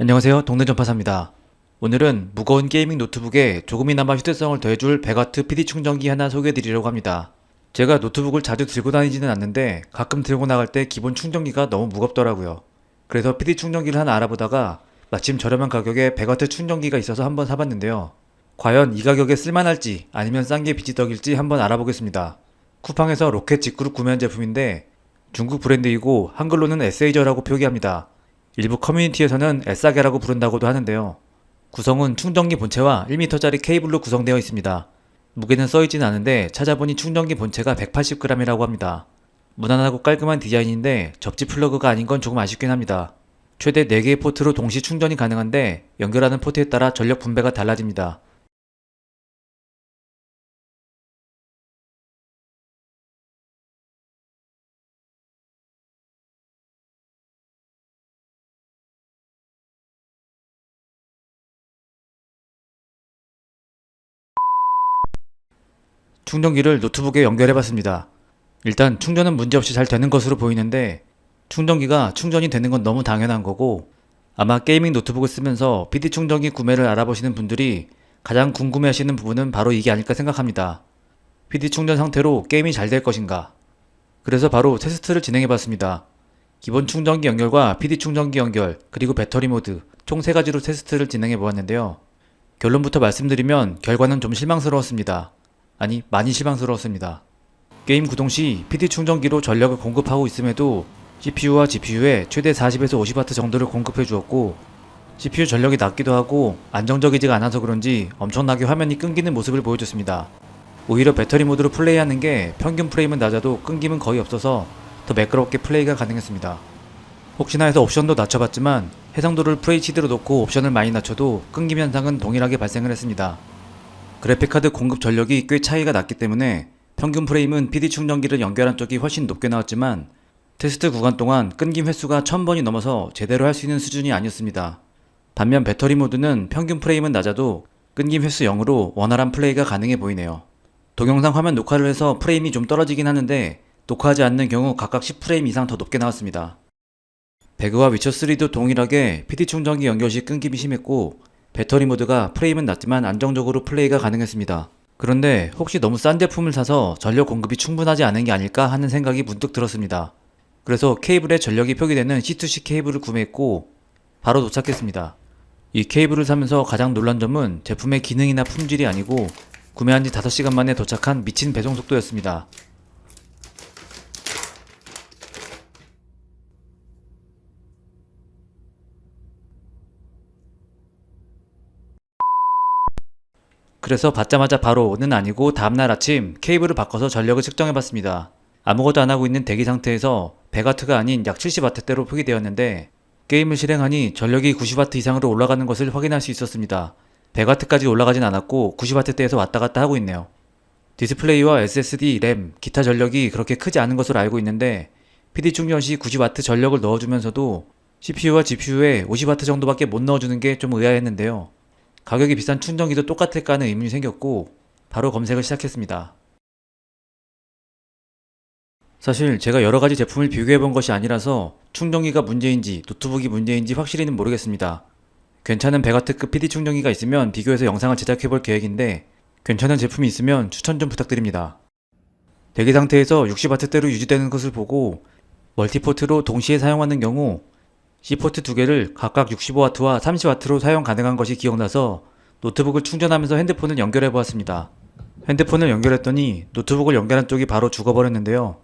안녕하세요. 동네 전파사입니다. 오늘은 무거운 게이밍 노트북에 조금이나마 휴대성을 더해줄 100W PD 충전기 하나 소개해드리려고 합니다. 제가 노트북을 자주 들고 다니지는 않는데 가끔 들고 나갈 때 기본 충전기가 너무 무겁더라고요. 그래서 PD 충전기를 하나 알아보다가 마침 저렴한 가격에 100W 충전기가 있어서 한번 사봤는데요. 과연 이 가격에 쓸만할지 아니면 싼 게 비지떡일지 한번 알아보겠습니다. 쿠팡에서 로켓 직구로 구매한 제품인데 중국 브랜드이고 한글로는 에세이저라고 표기합니다. 일부 커뮤니티에서는 에싸게라고 부른다고도 하는데요. 구성은 충전기 본체와 1m짜리 케이블로 구성되어 있습니다. 무게는 써있진 않은데 찾아보니 충전기 본체가 180g이라고 합니다. 무난하고 깔끔한 디자인인데 접지 플러그가 아닌 건 조금 아쉽긴 합니다. 최대 4개의 포트로 동시 충전이 가능한데 연결하는 포트에 따라 전력 분배가 달라집니다. 충전기를 노트북에 연결해 봤습니다. 일단 충전은 문제없이 잘 되는 것으로 보이는데 충전기가 충전이 되는 건 너무 당연한 거고 아마 게이밍 노트북을 쓰면서 PD 충전기 구매를 알아보시는 분들이 가장 궁금해 하시는 부분은 바로 이게 아닐까 생각합니다. PD 충전 상태로 게임이 잘 될 것인가? 그래서 바로 테스트를 진행해 봤습니다. 기본 충전기 연결과 PD 충전기 연결, 그리고 배터리 모드 총세 가지로 테스트를 진행해 보았는데요. 결론부터 말씀드리면 결과는 좀 실망스러웠습니다. 아니, 많이 실망스러웠습니다. 게임 구동 시 PD 충전기로 전력을 공급하고 있음에도 CPU와 GPU에 최대 40에서 50W 정도를 공급해 주었고 CPU 전력이 낮기도 하고 안정적이지가 않아서 그런지 엄청나게 화면이 끊기는 모습을 보여줬습니다. 오히려 배터리 모드로 플레이하는 게 평균 프레임은 낮아도 끊김은 거의 없어서 더 매끄럽게 플레이가 가능했습니다. 혹시나 해서 옵션도 낮춰봤지만 해상도를 FHD로 놓고 옵션을 많이 낮춰도 끊김 현상은 동일하게 발생을 했습니다. 그래픽카드 공급 전력이 꽤 차이가 났기 때문에 평균 프레임은 PD 충전기를 연결한 쪽이 훨씬 높게 나왔지만 테스트 구간 동안 끊김 횟수가 1000번이 넘어서 제대로 할 수 있는 수준이 아니었습니다. 반면 배터리 모드는 평균 프레임은 낮아도 끊김 횟수 0으로 원활한 플레이가 가능해 보이네요. 동영상 화면 녹화를 해서 프레임이 좀 떨어지긴 하는데 녹화하지 않는 경우 각각 10프레임 이상 더 높게 나왔습니다. 배그와 위쳐3도 동일하게 PD 충전기 연결 시 끊김이 심했고 배터리 모드가 프레임은 낮지만 안정적으로 플레이가 가능했습니다. 그런데 혹시 너무 싼 제품을 사서 전력 공급이 충분하지 않은 게 아닐까 하는 생각이 문득 들었습니다. 그래서 케이블에 전력이 표기되는 C2C 케이블을 구매했고 바로 도착했습니다. 이 케이블을 사면서 가장 놀란 점은 제품의 기능이나 품질이 아니고 구매한 지 5시간 만에 도착한 미친 배송 속도였습니다. 그래서 받자마자 바로는 아니고 다음날 아침 케이블을 바꿔서 전력을 측정해 봤습니다. 아무것도 안 하고 있는 대기 상태에서 100W가 아닌 약 70W대로 표기되었는데 게임을 실행하니 전력이 90W 이상으로 올라가는 것을 확인할 수 있었습니다. 100W까지 올라가진 않았고 90W대에서 왔다 갔다 하고 있네요. 디스플레이와 SSD, 램, 기타 전력이 그렇게 크지 않은 것으로 알고 있는데 PD 충전 시 90W 전력을 넣어주면서도 CPU와 GPU에 50W 정도밖에 못 넣어주는 게 좀 의아했는데요. 가격이 비싼 충전기도 똑같을까 하는 의문이 생겼고 바로 검색을 시작했습니다. 사실 제가 여러 가지 제품을 비교해 본 것이 아니라서 충전기가 문제인지 노트북이 문제인지 확실히는 모르겠습니다. 괜찮은 100W급 PD 충전기가 있으면 비교해서 영상을 제작해 볼 계획인데 괜찮은 제품이 있으면 추천 좀 부탁드립니다. 대기 상태에서 60W대로 유지되는 것을 보고 멀티포트로 동시에 사용하는 경우 C포트 두 개를 각각 65W와 30W로 사용 가능한 것이 기억나서 노트북을 충전하면서 핸드폰을 연결해 보았습니다. 핸드폰을 연결했더니 노트북을 연결한 쪽이 바로 죽어버렸는데요.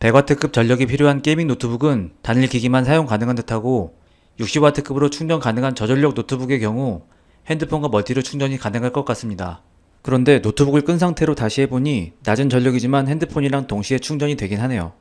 100W급 전력이 필요한 게이밍 노트북은 단일 기기만 사용 가능한 듯하고 60W급으로 충전 가능한 저전력 노트북의 경우 핸드폰과 멀티로 충전이 가능할 것 같습니다. 그런데 노트북을 끈 상태로 다시 해보니 낮은 전력이지만 핸드폰이랑 동시에 충전이 되긴 하네요.